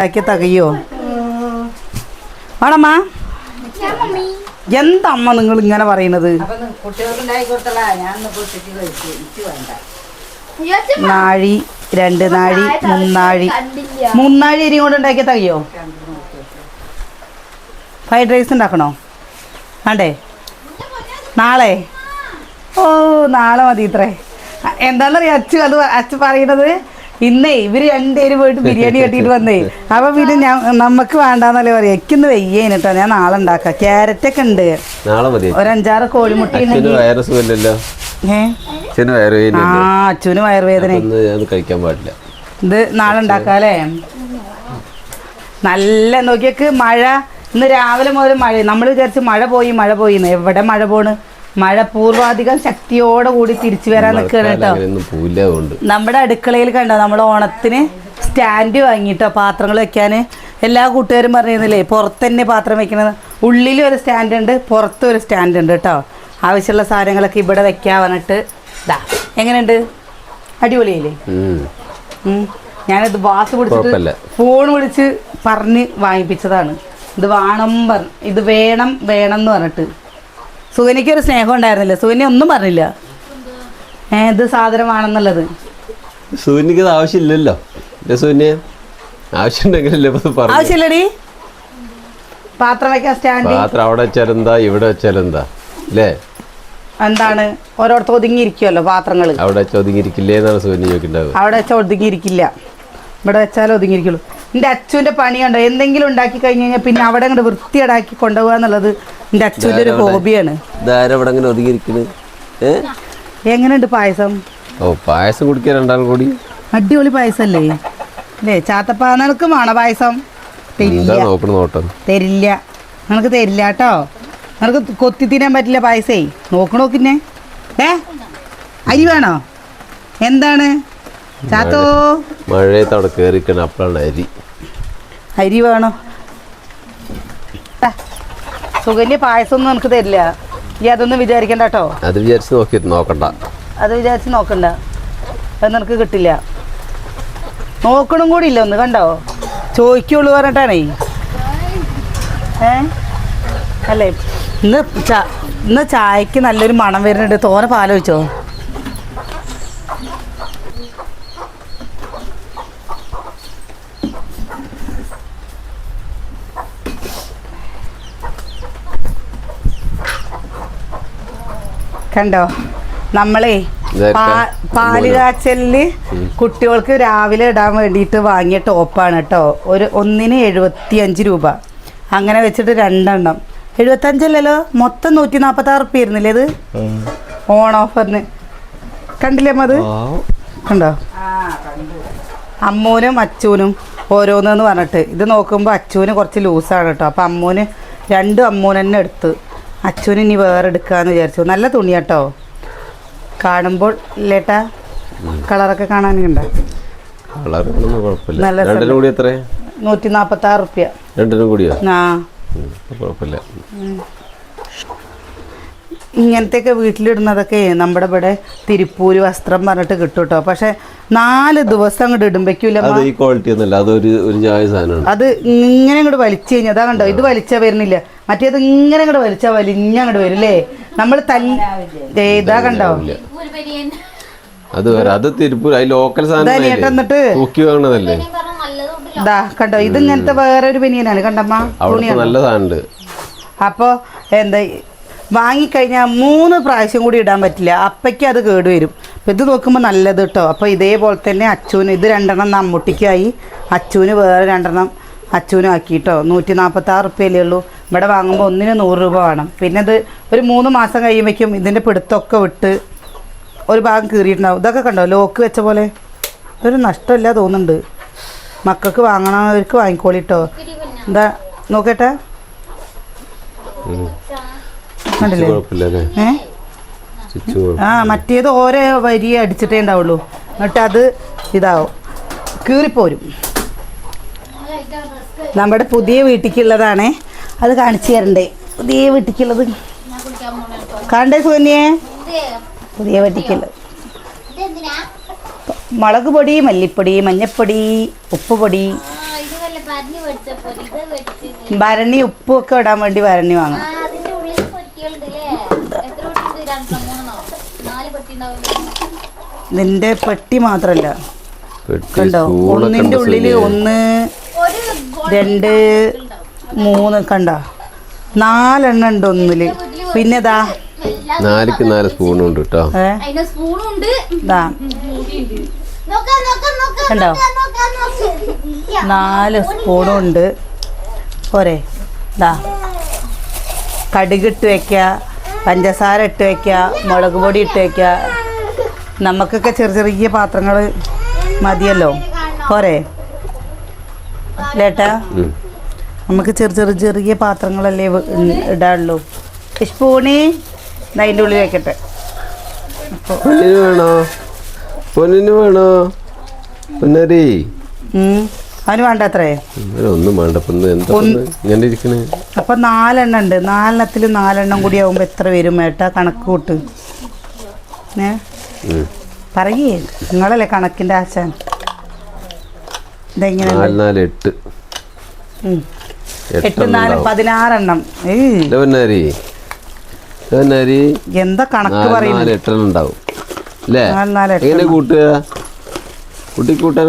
ഉണ്ടാക്കിയ തകയോ ആണമ്മ എന്തമ്മ നിങ്ങൾ ഇങ്ങനെ ഉണ്ടാക്കി വേണ്ട. നാഴി രണ്ട് നാഴി മൂന്നാഴി മൂന്നാഴി അരി കൊണ്ട് ഉണ്ടാക്കിയ തകയോ ഫ്രൈഡ് റൈസ് ഉണ്ടാക്കണോ? വേണ്ടേ? നാളെ? ഓ നാളെ മതി ഇത്രേ. എന്താണെന്നറിയാം? അച്ഛ അത് അച്ഛ പറയണത് ഇന്നേ ഇവർ രണ്ടുപേരും പോയിട്ട് ബിരിയാണി കെട്ടിയിട്ട് വന്നേ. അപ്പൊ പിന്നെ ഞാൻ നമുക്ക് വേണ്ടാന്നല്ലേ പറയാ. എനിക്കിന്ന് വെയ്യേന് കേട്ടോ ഞാൻ നാളെ ഉണ്ടാക്കാം. ക്യാരറ്റ് ഒക്കെ ഉണ്ട്. നാളെ മതി. ഒരഞ്ചാറ് കോഴിമുട്ട അച്ഛന് ഏ? അച്ഛന് വയറ് ആ അച്ചുവിന് വയറുവേദന കഴിക്കാൻ പാടില്ല. ഇത് നാളെ ഉണ്ടാക്കാല്ലേ നല്ല നോക്കിയൊക്കെ മഴ. ഇന്ന് രാവിലെ മുതൽ മഴ നമ്മൾ വിചാരിച്ച് മഴ പോയി മഴ പോയിന്ന് എവിടെ മഴ പോണ്? മഴ പൂർവാധികം ശക്തിയോടെ കൂടി തിരിച്ചു വരാൻ മഴക്കാലം കേട്ടോ. നമ്മുടെ അടുക്കളയിൽ കണ്ടോ നമ്മൾ ഓണത്തിന് സ്റ്റാൻഡ് വാങ്ങിട്ടോ പാത്രങ്ങൾ വെക്കാൻ എല്ലാ കൂട്ടുകാരും പറഞ്ഞിരുന്നില്ലേ പുറത്ത് തന്നെ പാത്രം വെക്കണത്. ഉള്ളിൽ ഒരു സ്റ്റാൻഡ് ഉണ്ട് പുറത്ത് ഒരു സ്റ്റാൻഡ് ഉണ്ട് കേട്ടോ. ആവശ്യമുള്ള സാധനങ്ങളൊക്കെ ഇവിടെ വെക്കാൻ പറഞ്ഞിട്ട് ഇതാ എങ്ങനെയുണ്ട്? അടിപൊളിയല്ലേ. ഞാനിത് വാസ് പിടിച്ചിട്ട് ഫോൺ വിളിച്ച് പറഞ്ഞ് വാങ്ങിപ്പിച്ചതാണ്. ഇത് വേണം പറ ഇത് വേണം വേണം എന്ന് പറഞ്ഞിട്ട്. സുഗനിക്ക് ഒരു സ്നേഹം ഉണ്ടായിരുന്നില്ല. സുഗനി ഒന്നും പറഞ്ഞില്ല. ഏ ഇത് സാധനം വേണമെന്നുള്ളത് സൂര്യനിക്ക് ഇത് ആവശ്യമില്ലല്ലോ. സൂര്യ ആവശ്യമുണ്ടെങ്കിലല്ലേ പറഞ്ഞു. ആവശ്യമില്ലടി. പാത്രം വെക്കാൻ സ്റ്റാൻഡ് പാത്രം അവിടെ വെച്ചാലെന്താ ഇവിടെ വെച്ചാലെന്താ അല്ലേ എന്താണ്? ഓരോരുത്തർ ഒതുങ്ങിയിരിക്കുമല്ലോ പാത്രങ്ങൾ അവിടെ വെച്ച് ഒതുങ്ങിയിരിക്കില്ലേ എന്നാണ് സൂര്യന് ചോദിക്കേണ്ടത് അവിടെ വെച്ചാൽ ഒതുങ്ങിയിരിക്കില്ല. ഇവിടെ വെച്ചാൽ ഒതുങ്ങിയിരിക്കുള്ളൂ. എന്റെ അച്ഛന്റെ പണി കണ്ടോ എന്തെങ്കിലും ഉണ്ടാക്കി കഴിഞ്ഞ് കഴിഞ്ഞാൽ പിന്നെ അവിടെ അങ്ങോട്ട് വൃത്തിയടാക്കി കൊണ്ടുപോകുക എന്നുള്ളത് എന്റെ അച്ഛന്റെ ഒരു ഹോബിയാണ്. എങ്ങനെയുണ്ട് പായസം? ഓ പായസം കുടിക്കാൻ രണ്ടാൾ കൂടി. അടിപൊളി പായസല്ലേ? അല്ലേ? ചാത്തപ്പ നിനക്ക് വേണോ പായസം തരില്ല. നിനക്ക് തരില്ല കേട്ടോ? നിനക്ക് കൊത്തി തിന്നാൻ പറ്റില്ല പായസേ? നോക്കണോക്കിന്നെ ഏ? അരി വേണോ? എന്താണ്? ചാത്തോ? മഴയത്ത് അവിടെ കയറിക്കണം അപ്പോഴാണ് അരി. അരി വേണോ? സുഗന്യ പായസം ഒന്നും നമുക്ക് തരില്ല. ഈ അതൊന്നും വിചാരിക്കണ്ട കേട്ടോ. അത് വിചാരിച്ച് നോക്കിയിട്ട് നോക്കണ്ട. അത് വിചാരിച്ച് നോക്കണ്ട. അത് നിനക്ക് കിട്ടില്ല. നോക്കണം കൂടി ഇല്ല ഒന്ന് കണ്ടോ? ചോദിക്കുള്ളൂ പറഞ്ഞിട്ടാണേ. ഏ? അല്ലേ? ഇന്ന് ചാ ഇന്ന് ചായക്ക് നല്ലൊരു മണം വരുന്നുണ്ട്. തോനെ പാലോചിച്ചോ കണ്ടോ? നമ്മളെ പാൽ കാച്ചലിൽ കുട്ടികൾക്ക് രാവിലെ ഇടാൻ വേണ്ടിയിട്ട് വാങ്ങിയ ടോപ്പാണ് കേട്ടോ. ഒരു ഒന്നിന് എഴുപത്തി അഞ്ച് രൂപ. അങ്ങനെ വെച്ചിട്ട് രണ്ടെണ്ണം. എഴുപത്തി അഞ്ചല്ലല്ലോ മൊത്തം നൂറ്റി നാപ്പത്തി ആറ് റുപ്യ ആയിരുന്നില്ലേ ഇത്? ഓൺ ഓഫറിന്. കണ്ടില്ലേ അമ്മത് കണ്ടോ? അമ്മൂനും അച്ചൂനും ഓരോന്നെന്ന് പറഞ്ഞിട്ട്. ഇത് നോക്കുമ്പോൾ അച്ചൂന് കുറച്ച് ലൂസാണ് കേട്ടോ. അപ്പൊ അമ്മൂന് രണ്ടും അമ്മൂനെന്നെ എടുത്ത്. അച്ചൂന് ഇനി വേറെ എടുക്കാന്ന് വിചാരിച്ചു. നല്ല തുണി കേട്ടോ കാണുമ്പോൾ ഇല്ലേട്ടാ കളറൊക്കെ കാണാനുണ്ടോ നൂറ്റി നാൽപ്പത്തി ആറ് റുപ്യ. രണ്ടിനും കൂടിയോ? ആ. ഉം, അപ്പൊ കുഴപ്പമില്ല. ഇങ്ങനത്തെയൊക്കെ വീട്ടിലിടുന്നതൊക്കെ നമ്മുടെ ഇവിടെ തിരുപ്പൂര് വസ്ത്രം പറഞ്ഞിട്ട് കിട്ടും കേട്ടോ പക്ഷെ നാല് ദിവസം അങ്ങോട്ട് ഇടുമ്പോഴേക്കില്ല സാധനമാണ്. അത് ഇങ്ങനെ അങ്ങോട്ട് വലിച്ചു കഴിഞ്ഞാൽ അതാ കണ്ടോ? ഇത് വലിച്ചാ വരുന്നില്ല. മറ്റേത് ഇങ്ങനെ അങ്ങോട്ട് വലിച്ച വലിഞ്ഞ അങ്ങോട്ട് വരും അല്ലേ നമ്മൾ തല്ലി ദേ ഇതാ കണ്ടോ. അത് വേറെ അത് തിരുപ്പൂർ അത് ലോക്കൽ സാധനം എന്നിട്ട് തൂക്കി വാങ്ങണതല്ലേ? ഇതാ കണ്ടോ ഇത് ഇങ്ങനത്തെ ഒരു ബനിയനാണ് കണ്ടമ്മ? നല്ല സാധനമുണ്ട് അപ്പോൾ എന്താ വാങ്ങിക്കഴിഞ്ഞാൽ മൂന്ന് പ്രാവശ്യം കൂടി ഇടാൻ പറ്റില്ല. അപ്പയ്ക്ക് അത് കേടുവരും അപ്പോൾ ഇത് നോക്കുമ്പോൾ നല്ലത് കേട്ടോ അപ്പോൾ ഇതേപോലെ തന്നെ അച്ചൂന് ഇത് രണ്ടെണ്ണം നമ്മുട്ടിക്കായി അച്ചൂന് വേറെ രണ്ടെണ്ണം അച്ചൂനും ആക്കി കേട്ടോ നൂറ്റി നാൽപ്പത്താറ് ഉള്ളൂ. ഇവിടെ വാങ്ങുമ്പോൾ ഒന്നിന് നൂറ് രൂപ വേണം. പിന്നെ ഇത് ഒരു മൂന്ന് മാസം കഴിയുമ്പോഴേക്കും ഇതിന്റെ പിടുത്തമൊക്കെ വിട്ട് ഒരു ഭാഗം കീറിയിട്ടുണ്ടാവും. ഇതൊക്കെ കണ്ടോ? ലോക്ക് വെച്ച പോലെ. ഇതൊരു നഷ്ടമില്ല തോന്നുന്നുണ്ട്. മക്കൾക്ക് വാങ്ങണവർക്ക് വാങ്ങിക്കോളിട്ടോ. എന്താ? നോക്കട്ടെ. കണ്ടില്ലേ? ആ മറ്റേത് ഓരോ വരി അടിച്ചിട്ടേ ഉണ്ടാവുള്ളൂ. എന്നിട്ട് അത് ഇതാവും. കീറിപ്പോരും. നമ്മുടെ പുതിയ വീട്ടിക്കുള്ളതാണേ. അത് കാണിച്ചു തരണ്ടേ. പുതിയ വെട്ടിക്കുള്ളത്. കണ്ടേ സുകന്യേ? പുതിയ വെട്ടിക്കുള്ളത് മുളക് പൊടി മല്ലിപ്പൊടി മഞ്ഞപ്പൊടി ഉപ്പ് പൊടി. ഭരണി ഉപ്പും ഒക്കെ ഇടാൻ വേണ്ടി ഭരണി വാങ്ങാം നിന്റെ പെട്ടി മാത്രല്ല. പെട്ടി കണ്ടോ? ഒന്നിന്റെ ഉള്ളിൽ സുനിയെ. ഒന്ന് രണ്ട് മൂന്ന് കണ്ട. നാലെണ്ണം ഉണ്ട് ഒന്നിൽ. പിന്നെ ഇതാ നാലിക്ക് നാല് സ്പൂണും ഉണ്ട് കേട്ടോ. ഏ? ഉണ്ട് ഇതാ. നോക്കാം നോക്കാം നോക്കാം കണ്ടോ? നോക്കാം, നോക്കാം, നോക്കാം. നാല് സ്പൂണും ഉണ്ട് പോരെ. ഇതാ. കടുക് ഇട്ട് വെക്കുക പഞ്ചസാര ഇട്ട് വെക്കുക മുളക് പൊടി ഇട്ട് വെക്കുക നമുക്കൊക്കെ ചെറിയ ചെറിയ പാത്രങ്ങൾ മതിയല്ലോ. പോരെ. ലേട്ടാ. നമുക്ക് ചെറു ചെറു ചെറിയ പാത്രങ്ങളല്ലേ ഇടാനുള്ളൂ. സ്പൂണി അതിന്റെ ഉള്ളിൽ വെക്കട്ടെ. അപ്പൊ വേണോ? പൊന്നിന് വേണോ? പൊന്നരി. ഉം. അവന് വേണ്ട അത്രേ. ഒന്നും വേണ്ട. ഇങ്ങനെ ഇരിക്കണേ. അപ്പം നാലെണ്ണം ഉണ്ട്. നാലെണ്ണത്തിൽ നാലെണ്ണം കൂടി ആവുമ്പോ എത്ര വരും ഏട്ടാ? കണക്ക് കൂട്ട്. ഏ. പറയേ. നിങ്ങളല്ലേ കണക്കിന്റെ ആശാൻ. ഇതെങ്ങനെ നാല് നാല് എട്ട്. എട്ട് നാല്. പതിനാറെണ്ണം. എന്താ കണക്ക് പറയുന്നത് എട്ടെണ്ണം ഉണ്ടാവും. അല്ലേ എങ്ങനെ. കൂട്ടുക?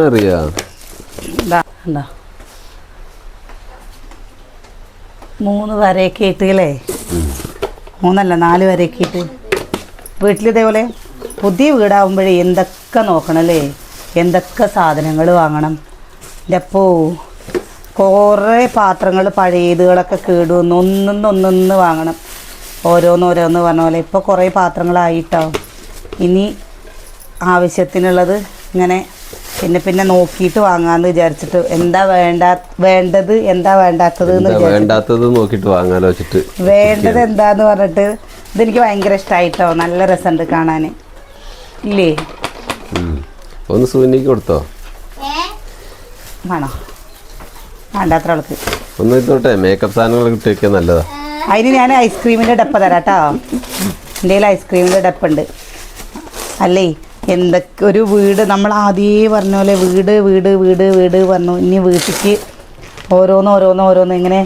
അറിയാ? മൂന്ന് വരയൊക്കെ ഇട്ടില്ലേ മൂന്നല്ല നാല് വരയൊക്കെ ഇട്ട്. വീട്ടിൽ ഇതേപോലെ പുതിയ വീടാകുമ്പോഴേ എന്തൊക്കെ നോക്കണല്ലേ എന്തൊക്കെ സാധനങ്ങൾ വാങ്ങണം? എന്റെ അപ്പോ കുറേ പാത്രങ്ങൾ പഴയതുകളൊക്കെ കേടുവന്നു. ഒന്നൊന്ന് ഒന്നൊന്ന് വാങ്ങണം. ഓരോന്നോരോന്ന് പറഞ്ഞ പോലെ ഇപ്പോൾ കുറേ പാത്രങ്ങളായിട്ടാവും ഇനി ആവശ്യത്തിനുള്ളത് ഇങ്ങനെ പിന്നെ പിന്നെ നോക്കിയിട്ട് വാങ്ങാമെന്ന് വിചാരിച്ചിട്ട് എന്താ വേണ്ട വേണ്ടത് എന്താ വേണ്ടാത്തത് വേണ്ടാത്തത് നോക്കിയിട്ട് വാങ്ങാലോ വെച്ചിട്ട്. വേണ്ടത് എന്താന്ന് പറഞ്ഞിട്ട് ഇതെനിക്ക് ഭയങ്കര ഇഷ്ടമായിട്ടോ നല്ല രസമുണ്ട് കാണാൻ ഇല്ലേ? ഉം. ഒന്ന് സൂനിക്ക് കൊടുത്തോ? ഏ? വേണോ? വേണ്ടാത്ര ആൾക്ക് ഒന്ന് ഇതോട്ടെ മേക്കപ്പ് സാധനങ്ങൾ കിട്ടിയൊക്കെ നല്ലതാ. അതിന് ഞാൻ ഐസ്ക്രീമിന്റെ ഡപ്പ തരാം കേട്ടോ എന്റെ കയ്യിൽ ഐസ്ക്രീമിന്റെ ഡപ്പുണ്ട്. അല്ലേ എന്തൊക്കെ ഒരു വീട് നമ്മൾ ആദ്യമേ പറഞ്ഞ പോലെ വീട് വീട് വീട് വീട് പറഞ്ഞു. ഇനി വീട്ടിലേക്ക് ഓരോന്ന് ഓരോന്ന് ഓരോന്ന് ഇങ്ങനെ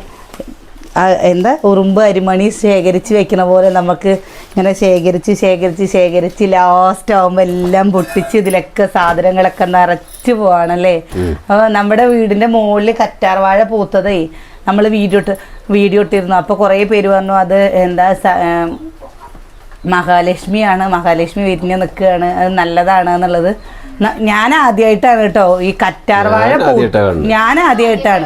എന്താ ഉറുമ്പ് അരിമണി ശേഖരിച്ച് വെക്കുന്ന പോലെ നമുക്ക് ഇങ്ങനെ ശേഖരിച്ച് ശേഖരിച്ച് ശേഖരിച്ച് ലാസ്റ്റ് ആകുമ്പോൾ എല്ലാം പൊട്ടിച്ച് ഇതിലൊക്കെ സാധനങ്ങളൊക്കെ നിറച്ച് പോവാണല്ലേ? അപ്പോൾ നമ്മുടെ വീടിന്റെ മുകളിൽ കറ്റാർവാഴ പൂത്തതേ. നമ്മൾ വീഡിയോ ഇട്ട് വീഡിയോ ഇട്ടിരുന്നു. അപ്പോൾ കുറേ പേര് പറഞ്ഞു അത് എന്താ മഹാലക്ഷ്മിയാണ്. മഹാലക്ഷ്മി വിരിഞ്ഞ് നിൽക്കുകയാണ് അത് നല്ലതാണ് എന്നുള്ളത് ഞാൻ ആദ്യമായിട്ടാണ് കേട്ടോ ഈ കറ്റാർവാഴ ഞാൻ പൂ- ആദ്യായിട്ടാ കാണുന്നത്. ഞാൻ ആദ്യമായിട്ടാണ്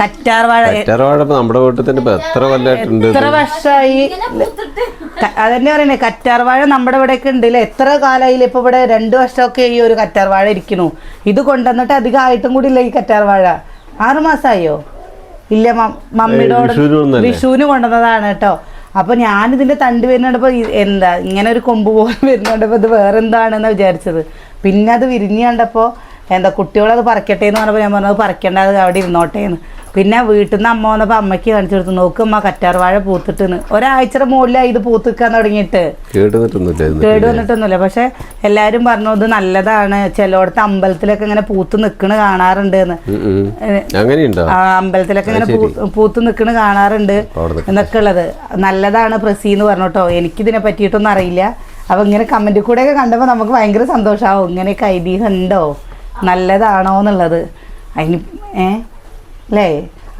കറ്റാർവാഴ കറ്റാർവാഴ നമ്മുടെ വീട്ടിൽ തന്നെ എത്ര കൊല്ലമായിട്ടുണ്ട് എത്ര വർഷമായി? അതന്നെ അതന്നെ പറയണേ കറ്റാർവാഴ നമ്മുടെ ഇവിടെയൊക്കെ ഉണ്ട്. ഇല്ലേ? എത്ര കാലമായില്ല ഇപ്പൊ ഇവിടെ രണ്ട് വർഷമൊക്കെ ഈ ഒരു കറ്റാർവാഴ ഇരിക്കുന്നു. ഇത് കൊണ്ടുവന്നിട്ട് അധികം ആയിട്ടും കൂടി ഇല്ല ഈ കറ്റാർവാഴ വാഴ. ആറുമാസമായോ ഇല്ല മമ്മിയുടെ വിഷുവിന് കൊണ്ടുവന്നതാണ് കേട്ടോ. അപ്പൊ ഞാൻ ഇതിന്റെ തണ്ട് വരുന്നുണ്ടപ്പോ എന്താ ഇങ്ങനെ ഒരു കൊമ്പ് പോലെ വരുന്നുണ്ടപ്പോ ഇത് വേറെ എന്താണെന്നാ വിചാരിച്ചത്. പിന്നെ അത് വിരിഞ്ഞ് കണ്ടപ്പോ എന്താ കുട്ടികളത് പറിക്കട്ടെ എന്ന് പറഞ്ഞപ്പോൾ ഞാൻ പറഞ്ഞത് പറിക്കേണ്ട അത് അവിടെ ഇരുന്നോട്ടെ എന്ന് പിന്നെ വീട്ടിൽ നിന്ന് അമ്മ വന്നപ്പോൾ അമ്മയ്ക്ക് കാണിച്ചു കൊടുത്തു നോക്ക് അമ്മ കറ്റാർവാഴ പൂത്തിട്ടെന്ന്. ഒരാഴ്ചയുടെ മുകളിലായി ഇത് പൂത്തിക്കാൻ തുടങ്ങിയിട്ട്. കേട്. വന്നിട്ടൊന്നുമില്ല പക്ഷെ എല്ലാവരും പറഞ്ഞു ഇത് നല്ലതാണ്. ചിലയിടത്ത് അമ്പലത്തിലൊക്കെ ഇങ്ങനെ പൂത്ത് നിൽക്കണ് കാണാറുണ്ട് എന്ന് അമ്പലത്തിലൊക്കെ ഇങ്ങനെ പൂത്ത് നിൽക്കണ് കാണാറുണ്ട് എന്നൊക്കെ ഉള്ളത്. നല്ലതാണ് പ്രസി എന്ന് പറഞ്ഞു കേട്ടോ. എനിക്കിതിനെ പറ്റിയിട്ടൊന്നും അറിയില്ല. അപ്പൊ ഇങ്ങനെ കമന്റ് കൂടെ ഒക്കെ കണ്ടപ്പോൾ നമുക്ക് ഭയങ്കര സന്തോഷമാവും ഇങ്ങനെയൊക്കെ ഐതിഹ്യം ഉണ്ടോ? നല്ലതാണോ എന്നുള്ളത് അതിന് ഏ? അല്ലേ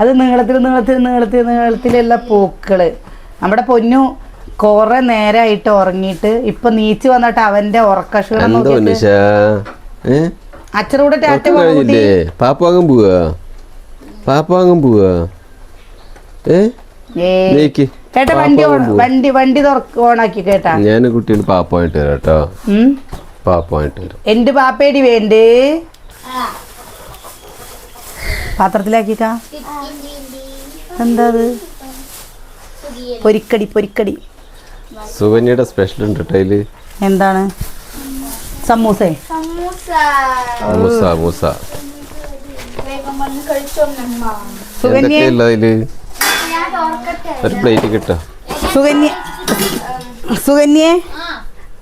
അത് നീളത്തിൽ നീളത്തിൽ നീളത്തിൽ നീളത്തിലുള്ള പൂക്കൾ നമ്മുടെ പൊന്നു കുറെ നേരമായിട്ട് ഉറങ്ങിയിട്ട് ഇപ്പൊ നീച്ച് വന്നിട്ട് അവന്റെ ഉറക്കക്ഷീണം എന്തോ നോക്കിയിട്ട് നിശ ഏ? അച്ഛനൂടെ ടാറ്റ ഉറക്കം കൊടുക്കുട്ടി. കഴിഞ്ഞില്ലേ? പാപ്പ വാങ്ങാൻ പോവാ? പാപ്പാങ്ങും പോവാ? പാപ്പ വണ്ടി. വണ്ടി വണ്ടി ഓണാക്കി കേട്ടാ. ഞാൻ കുട്ടികൾ പാപ്പായിട്ട് വരാട്ടോ കേട്ടോ. ഉം? പാപ്പ വാങ്ങിട്ട് വരാം. എന്റെ പാപ്പേടി വേണ്ടേ? ആ പാത്രത്തിലാക്കിക്കാ എന്താ അത് പൊരിക്കടി പൊരിക്കടി. സുകന്യയുടെ സ്പെഷ്യൽ ഉണ്ട് കേട്ടോ എന്താണ്? സമൂസേ. സമൂസ. മൂസ മൂസ സുകന്യ. ഒരു പ്ലേറ്റ് കിട്ടോ. സുകന്യ. സുകന്യെ.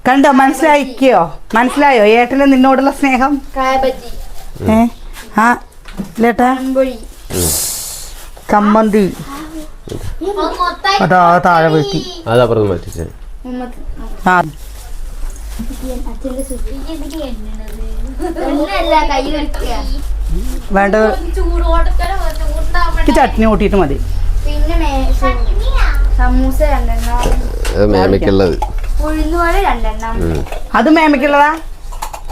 കണ്ടോ മനസ്സിലായിക്കോ? മനസ്സിലായോ? ഏട്ടന് നിന്നോടുള്ള സ്നേഹം? ഏ? ആ ലേട്ടാ. ചമ്മന്തി അതാ താഴെ വീട്ടി. അതപ്പുറത്ത് മാറ്റിച്ചേ ആ. വേണ്ട. ചട്നി കൂട്ടിയിട്ട് മതി. പിന്നെ സമൂസ അത് മേമയ്ക്കുള്ളത്. ഉഴുന്നുവട രണ്ടെണ്ണം. ഉം. അത് മേമയ്ക്കുള്ളതാ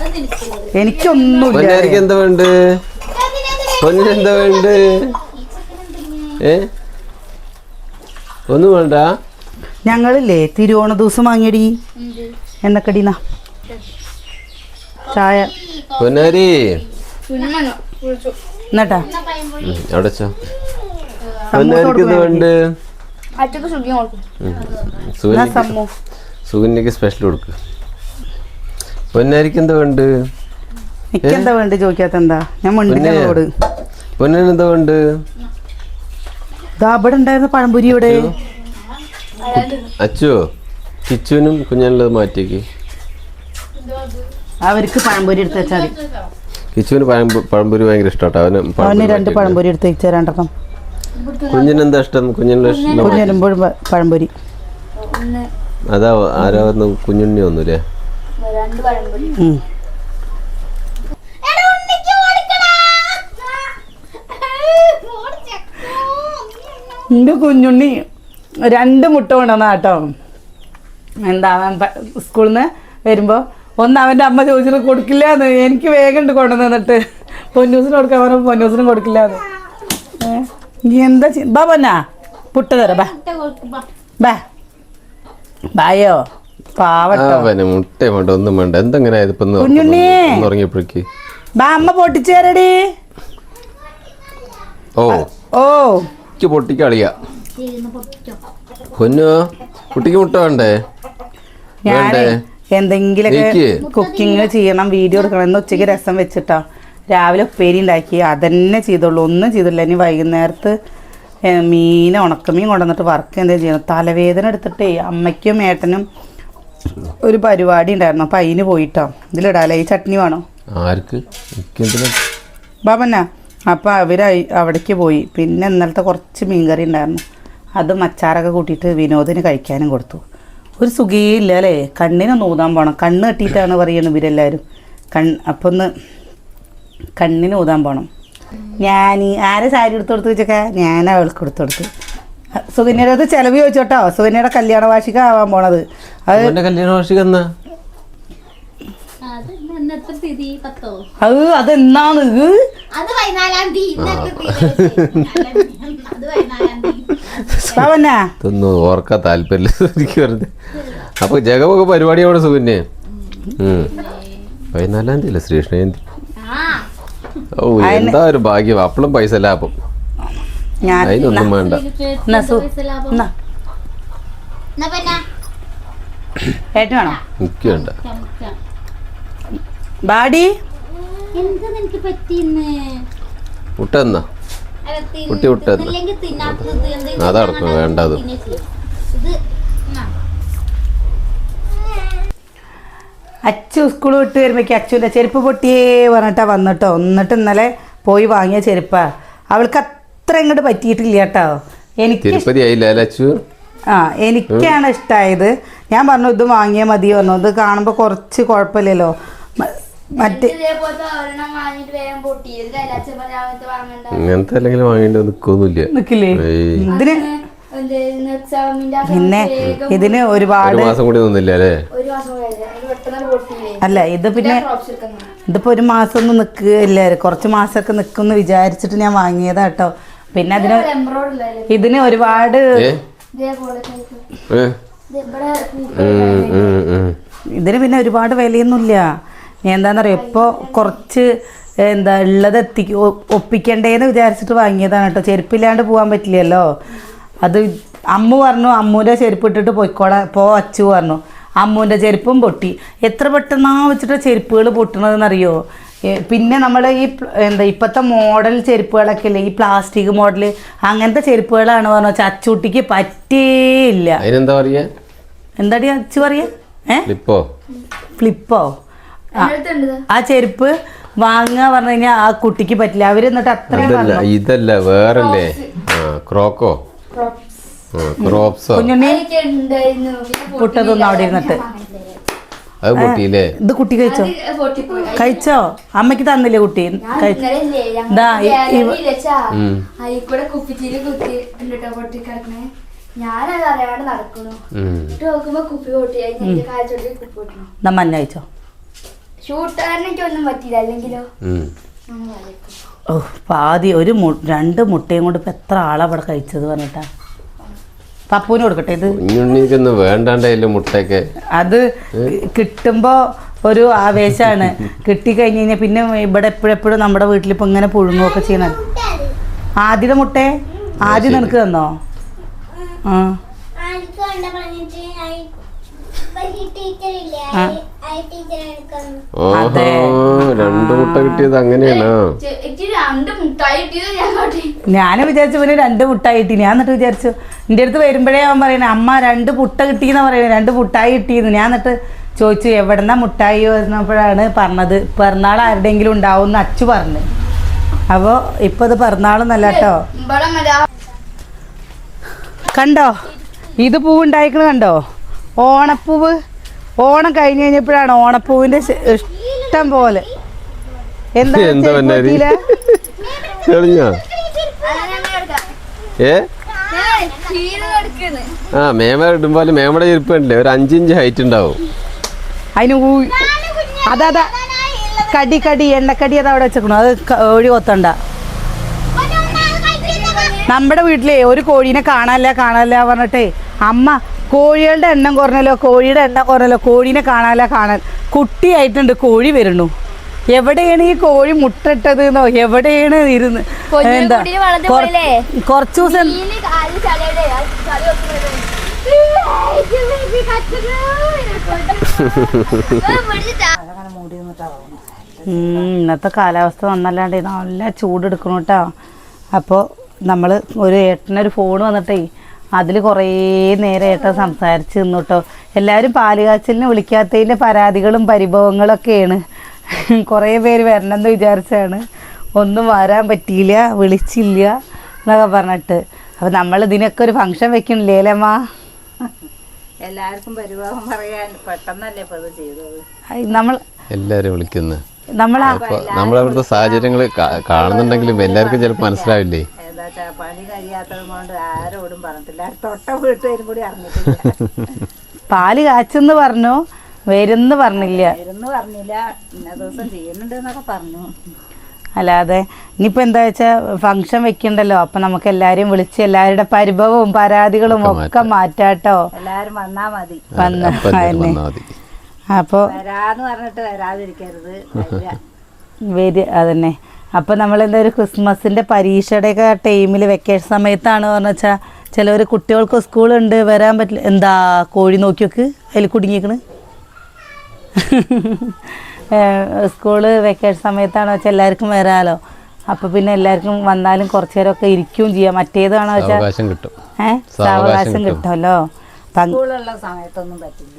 എനിക്കൊന്നും എനിക്കൊന്നുമില്ല. പൊന്നാരിക്ക് എന്താ വേണ്ട? പൊന്നിന് എന്താ വേണ്ട? ഏ? ഒന്നും വേണ്ട. ഞങ്ങളില്ലേ തിരുവോണ ദിവസം വാങ്ങിയടി. എണ്ണക്കടീന്നാ ചായ. പൊന്നാരി. എന്നിട്ടാ? ഉം, അവിടെ വെച്ചോ പൊന്നാരിക്ക് എന്താ വേണ്ട? അച്ഛക്ക് സുഖി കൊടുക്കും. എന്നാ സുഗന്യക്ക് സമ്മു സുഗന്യക്ക് സ്പെഷ്യൽ കൊടുക്ക്. പൊന്നാരിക്ക് എന്താ വേണ്ട എനിക്കെന്താ വേണ്ട ചോദിക്കാത്ത എന്താ ഞാൻ മുണ്ടിനോട് പൊന്നിന് എന്താ വേണ്ട ഇവിടെ ഉണ്ടായിരുന്ന പഴംപൊരി ഇവിടെ. അച്ചോ? കിച്ചുവിനും കുഞ്ഞാനുള്ളത് മാറ്റിയേക്ക്. അവർക്ക് പഴംപൊരി എടുത്ത് വെച്ചാൽ മതി. കിച്ചുവിന് പഴംപൊരി ഭയങ്കര ഇഷ്ടമാട്ടോ അവന് അവന് രണ്ട് പഴംപൊരി എടുത്ത് വെച്ചാൽ രണ്ടെണ്ണം കുഞ്ഞിനെന്താ ഇഷ്ടം? കുഞ്ഞിന്റെ ഇഷ്ടം. കുഞ്ഞരുമ്പോഴും പഴംപൊരി. അതാ ആരാ വന്ന് കുഞ്ഞുണ്ണി വന്നൂലേ എന്റെ. എന്റെ കുഞ്ഞുണ്ണി. രണ്ട് മുട്ട കൊണ്ടുവന്ന കേട്ടോ. എന്താ സ്കൂളിൽ നിന്ന് വരുമ്പോൾ ഒന്ന് അവന്റെ അമ്മ ചോദിച്ചിട്ട് കൊടുക്കില്ല എന്ന് എനിക്ക് വേഗം ഉണ്ട് കൊണ്ടുവന്ന് എന്നിട്ട് പൊന്നൂസിന് കൊടുക്കാൻ പറഞ്ഞപ്പോൾ പൊന്നൂസിനും കൊടുക്കില്ല എന്ന് നീ എന്താ ചെയ്യ- ബാ പൊന്നാ. പുട്ട തരാം ബാ. ബാ. ബായോ പിന്നെ മുട്ട വേണ്ട ഒന്നും വേണ്ട. എന്തെങ്ങനെ ഉറങ്ങിയപ്പോഴേക്ക്. ബാ അമ്മ പൊട്ടിച്ചേരടി. ഓ. ഓ. എനിക്ക് പൊട്ടിക്ക് കളിയാ പൊന്നു കുട്ടിക്ക് മുട്ട വേണ്ടേ? വേണ്ടേ? എന്തെങ്കിലുമൊക്കെ കുക്കിംഗ് ചെയ്യണം വീഡിയോ എടുക്കണം. എന്ന് ഉച്ചയ്ക്ക് രസം വെച്ചിട്ടാ. രാവിലെ ഉപ്പേരി ഉണ്ടാക്കി. അതന്നെ ചെയ്തോളൂ ഒന്നും ചെയ്തില്ല. ഇനി വൈകുന്നേരത്ത് മീൻ ഉണക്കമീൻ കൊണ്ടുവന്നിട്ട് വർക്ക് എന്താ ചെയ്യണം. തലവേദന എടുത്തിട്ടേ അമ്മയ്ക്കും ഏട്ടനും ഒരു പരിപാടി ഉണ്ടായിരുന്നു. അപ്പം അതിന് പോയിട്ടോ. ഇതിലിടാലേ? ഈ ചട്നി വേണോ? ആർക്ക്? ബാബന്ന അപ്പം അവർ അവിടേക്ക് പോയി. പിന്നെ ഇന്നലത്തെ കുറച്ച് മീൻകറി ഉണ്ടായിരുന്നു. അത് മച്ചാറൊക്കെ കൂട്ടിയിട്ട് വിനോദിന് കഴിക്കാനും കൊടുത്തു. ഒരു സുഖയില്ല അല്ലേ? കണ്ണിനൊന്ന് ഊതാൻ പോകണം കണ്ണ് കെട്ടിയിട്ടാണ് പറയുന്നത് ഇവരെല്ലാവരും. കൺ അപ്പം ഒന്ന് കണ്ണിന് ഊതാൻ പോകണം ഞാൻ ആരെ സാരി എടുത്ത് കൊടുത്ത് വെച്ചൊക്കെ? ഞാൻ അവൾക്ക് എടുത്തു കൊടുത്ത് സുകന്യയുടെ അത് ചിലവ് ചോദിച്ചോട്ടോ. സുകന്യയുടെ കല്യാണ വാർഷിക ആവാൻ പോണത്. അത് കല്യാണ വാർഷിക എന്നാ? അത് അതെന്നാണ്? ഇതൊന്നും ഓർക്കാൻ താല്പര്യമില്ല. എനിക്ക് വെറുതെ. അപ്പൊ ജഗമൊക്കെ പരിപാടിയാണ് സുകന്യെ? പതിനാലാം തീയതി അല്ലേ? ശ്രീകൃഷ്ണ ജയന്തി. ഓ എന്താ ഒരു ഭാഗ്യം? അപ്പളും പൈസ ലാഭം. ഞാൻ അതിനൊന്നും വേണ്ട. ഏട്ടൻ വേണോ? എനിക്ക് വേണ്ട. ബാഡി? കുട്ടി അതടക്കം വേണ്ട അത്. പിന്നെ ചെയ്യും. ഇത് ആ. അച്ചു സ്കൂൾ വിട്ട് വരുമ്പോഴേക്ക് അച്ചുവിന്റെ ചെരുപ്പ് പൊട്ടിയേ പറഞ്ഞിട്ടാ വന്നിട്ടോ. എന്നിട്ട് ഇന്നലെ പോയി വാങ്ങിയ ചെരുപ്പാ. അവൾക്ക് അത്ര ഇങ്ങോട്ട് പറ്റിയിട്ടില്ല കേട്ടോ. എനിക്ക് ആ എനിക്കാണ് ഇഷ്ടമായത് ഞാൻ പറഞ്ഞു ഇത് വാങ്ങിയാൽ മതി പറഞ്ഞു. ഇത് കാണുമ്പോൾ കുറച്ച് കുഴപ്പമില്ലല്ലോ. മറ്റേ ഇങ്ങനത്തെ അല്ലെങ്കിൽ വാങ്ങേണ്ടി നിക്കൊന്നുമില്ല നിൽക്കില്ലേ ഏയ്. ഇതിന് പിന്നെ ഇതിന് ഒരുപാട് ഒരു മാസം കൂടി നിന്നില്ല അല്ലേ? ഇത് പിന്നെ ഇതിപ്പോ ഒരു മാസം ഒന്നും നിൽക്കുകയില്ല കുറച്ച് മാസമൊക്കെ നിൽക്കുമെന്ന് വിചാരിച്ചിട്ട് ഞാൻ വാങ്ങിയതാ കേട്ടോ പിന്നെ അതിന് ഇതിന് ഒരുപാട്. ഇതിന് പിന്നെ ഒരുപാട് വിലയൊന്നുമില്ല. എന്താണെന്നറിയോ? ഇപ്പോൾ കുറച്ച് എന്താ ഉള്ളത് എത്തിക്ക് ഒ- ഒപ്പിക്കണ്ടേന്ന് വിചാരിച്ചിട്ട് വാങ്ങിയതാണ് കേട്ടോ. ചെരുപ്പില്ലാണ്ട് പോകാൻ പറ്റില്ലല്ലോ. അത് അമ്മു പറഞ്ഞു അമ്മൂന്റെ ചെരുപ്പ് ഇട്ടിട്ട് പോയിക്കോളാ പോ അച്ചു പറഞ്ഞു. അമ്മൂന്റെ ചെരുപ്പും പൊട്ടി. എത്ര പെട്ടെന്നാ വെച്ചിട്ട് ചെരുപ്പുകൾ പൊട്ടണതെന്നറിയോ പിന്നെ നമ്മൾ ഈ എന്താ ഇപ്പോഴത്തെ മോഡൽ ചെരുപ്പുകളൊക്കെ ഇല്ലേ ഈ പ്ലാസ്റ്റിക് മോഡൽ അങ്ങനത്തെ ചെരുപ്പുകളാണ് പറഞ്ഞു ചച്ചൂട്ടിക്ക് പറ്റേയില്ല. എന്താ പറയാ? എന്താടി അച്ചു പറയാ? ഏ? ഫ്ലിപ്പോ? ഫ്ലിപ്പോ? ആ- ചെരുപ്പ് വാങ്ങുക പറഞ്ഞു കഴിഞ്ഞാൽ ആ കുട്ടിക്ക് പറ്റില്ല. അവരെന്നിട്ട് അത്ര ഇതല്ല വേറല്ലേ? ക്രോക്കോ ക്രോപ്സോ കുഞ്ഞുണ്ണി എനിക്ക് ഉണ്ടായിരുന്നു പിന്നെ പുട്ട് തിന്നു അവിടെ ഇരുന്നിട്ട്. അത് പൊട്ടിയില്ലേ? ഇത് കുട്ടി കഴിച്ചോ? കഴിച്ചോ? അമ്മയ്ക്ക് തന്നില്ലേ കുട്ടി? നമ്മ മഞ്ഞ കഴിച്ചോ? പറ്റിയില്ല അല്ലെങ്കിലോ? പാതി ഒരു മു- രണ്ട് മുട്ടയും കൊണ്ട് ഇപ്പം എത്ര ആളാണ് ഇവിടെ കഴിച്ചത് പറഞ്ഞിട്ടാ? പപ്പൂന് കൊടുക്കട്ടെ ഇത്? കുഞ്ഞുണ്ണിക്കൊന്നും വേണ്ടാണ്ടായില്ല മുട്ടയൊക്കെ. അത് കിട്ടുമ്പോൾ ഒരു ആവേശമാണ് കിട്ടിക്കഴിഞ്ഞ് കഴിഞ്ഞാൽ പിന്നെ ഇവിടെ എപ്പോഴെപ്പോഴും നമ്മുടെ വീട്ടിൽ ഇപ്പം ഇങ്ങനെ പുഴുങ്ങുകയൊക്കെ ചെയ്യണം. ആദ്യത്തെ മുട്ടേ? ആദ്യം നിനക്ക് തന്നോ? ആ. അതെ. രണ്ടു മുട്ട കിട്ടിയത് അങ്ങനെയാണോ? ഞാൻ ഞാൻ വിചാരിച്ചു പിന്നെ രണ്ട് മുട്ടായി കിട്ടി. ഞാൻ എന്നിട്ട് വിചാരിച്ചു എന്റെ അടുത്ത് വരുമ്പോഴേ അവൻ പറയുന്നത് അമ്മ രണ്ട് മുട്ട കിട്ടിയെന്ന് പറയുന്നത് രണ്ട് മുട്ടായി കിട്ടിയെന്ന്. ഞാൻ എന്നിട്ട് ചോദിച്ചു എവിടെന്നാ മുട്ടായി വന്നപ്പോഴാണ് പറഞ്ഞത്? പിറന്നാൾ ആരുടെയെങ്കിലും ഉണ്ടാവും എന്ന് അച്ചു പറഞ്ഞു. അപ്പോൾ ഇപ്പോൾ ഇത് പിറന്നാളൊന്നല്ല കേട്ടോ. കണ്ടോ? ഇത് പൂവ് ഉണ്ടായിക്കണ കണ്ടോ? ഓണപ്പൂവ്. ഓണം കഴിഞ്ഞ് കഴിഞ്ഞപ്പോഴാണ് ഓണപ്പൂവിന്റെ ഇഷ്ടം പോലെ. എന്താ ഏ? ആ മേമ ഇടുമ്പോലെ മേമയുടെ ചെരുപ്പ് കണ്ടില്ലേ? ഒരു അഞ്ചിഞ്ച് ഹൈറ്റ് ഉണ്ടാവും. അതിന് അതാ അതാ. കടി കടി എണ്ണക്കടി അത് അവിടെ വെച്ചേക്കണു. അത് കോഴി കൊത്തണ്ട. നമ്മുടെ വീട്ടിലെ ഒരു കോഴീനെ കാണാനില്ല കാണാനില്ല പറഞ്ഞിട്ടേ അമ്മ കോഴികളുടെ എണ്ണം കുറഞ്ഞല്ലോ കോഴിയുടെ എണ്ണം കുറഞ്ഞല്ലോ കോഴീനെ കാണാനില്ല കാണാൻ. കുട്ടിയായിട്ടുണ്ട് കോഴി വരുന്നു. എവിടെയാണ് ഈ കോഴി മുട്ടിട്ടത് എന്നോ? എവിടെയാണ് ഇരുന്ന്? എന്താ? കൊറച്ചു ദിവസം ഇന്നത്തെ കാലാവസ്ഥ നന്നല്ലാണ്ട് നല്ല ചൂടെടുക്കണം കേട്ടോ അപ്പോൾ നമ്മൾ ഒരു ഏട്ടനൊരു ഫോൺ വന്നിട്ടേ അതിൽ കുറേ നേരമായിട്ട് സംസാരിച്ച് നിന്നു കേട്ടോ എല്ലാവരും പാലുകാച്ചലിനെ വിളിക്കാത്തതിന്റെ പരാതികളും പരിഭവങ്ങളൊക്കെയാണ്. കുറേ പേര് വരണമെന്ന് വിചാരിച്ചാണ് ഒന്നും വരാൻ പറ്റിയില്ല വിളിച്ചില്ല എന്നൊക്കെ പറഞ്ഞിട്ട്. അപ്പോൾ നമ്മൾ ഇതിനൊക്കെ ഒരു ഫംഗ്ഷൻ വെക്കണില്ലേ അല്ലേമ്മ? എല്ലാവർക്കും പരിഭവം പറയാൻ പെട്ടെന്നല്ലേ ഇപ്പോൾ ഇത് ചെയ്തത്. നമ്മൾ എല്ലാവരും വിളിക്കുന്നു. നമ്മൾ നമ്മളവിടുത്തെ സാഹചര്യങ്ങൾ കാണുന്നുണ്ടെങ്കിലും എല്ലാവർക്കും ചിലപ്പോൾ മനസ്സിലാവില്ലേ? എന്താ വെച്ചാ പണി കഴിയാത്തത് കൊണ്ട് ആരോടും പറഞ്ഞിട്ടില്ല. തൊട്ട വീട്ടുകാരും കൂടി അറിഞ്ഞിട്ടില്ല. പാൽ കാച്ചെന്ന് പറഞ്ഞു വരുന്ന് പറഞ്ഞില്ല. വരുന്ന് പറഞ്ഞില്ല. ഇന്ന ദിവസം ചെയ്യുന്നുണ്ട് എന്നൊക്കെ പറഞ്ഞു. അല്ലാതെ ഇനിയിപ്പോൾ എന്താ വെച്ചാൽ ഫംഗ്ഷൻ വെക്കണ്ടല്ലോ. അപ്പം നമുക്ക് എല്ലാവരെയും വിളിച്ച് എല്ലാവരുടെ പരിഭവവും പരാതികളും ഒക്കെ മാറ്റാട്ടോ. എല്ലാരും വന്നാ മതി. വന്ന് അപ്പോൾ വരാന്ന് പറഞ്ഞിട്ട് വരാതിരിക്കരുത്. വരിക. വരി അതന്നെ. അപ്പോൾ നമ്മൾ എന്താ ഒരു ക്രിസ്മസിന്റെ പരീക്ഷയുടെയൊക്കെ ടൈമിൽ വെക്കേഷൻ സമയത്താണ് പറഞ്ഞു വെച്ചാൽ ചിലവർ കുട്ടികൾക്ക് സ്കൂളുണ്ട് വരാൻ പറ്റില്ല. എന്താ കോഴി നോക്കി നോക്ക് അതിൽ കുടുങ്ങിക്കണ് സ്കൂൾ വെക്കേഷൻ സമയത്താണ് വെച്ചാൽ എല്ലാവർക്കും വരാമല്ലോ അപ്പോൾ പിന്നെ എല്ലാവർക്കും വന്നാലും കുറച്ചു നേരമൊക്കെ ഇരിക്കുകയും ചെയ്യാം. മറ്റേതാണോ വെച്ചാൽ ഏഹ് സാവകാശം സാവകാശം കിട്ടും. കിട്ടുമല്ലോ. സ്കൂളുള്ള സമയത്തൊന്നും പറ്റില്ല.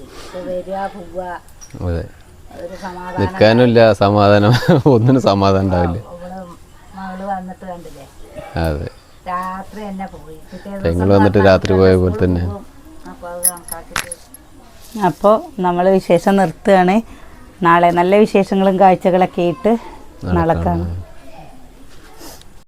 ഒരു സമാധാനം. ഒന്നിനും സമാധാനം ഉണ്ടാവില്ല. വന്നിട്ട് കണ്ടില്ലേ? അതെ. രാത്രി തന്നെ പോയി. പെങ്ങൾ വന്നിട്ട് രാത്രി പോയ പോലെ തന്നെ അപ്പോൾ നമ്മൾ വിശേഷം നിർത്തുകയാണ്. നാളെ നല്ല വിശേഷങ്ങളും കാഴ്ചകളൊക്കെ ആയിട്ട് നാളെ കാണാം.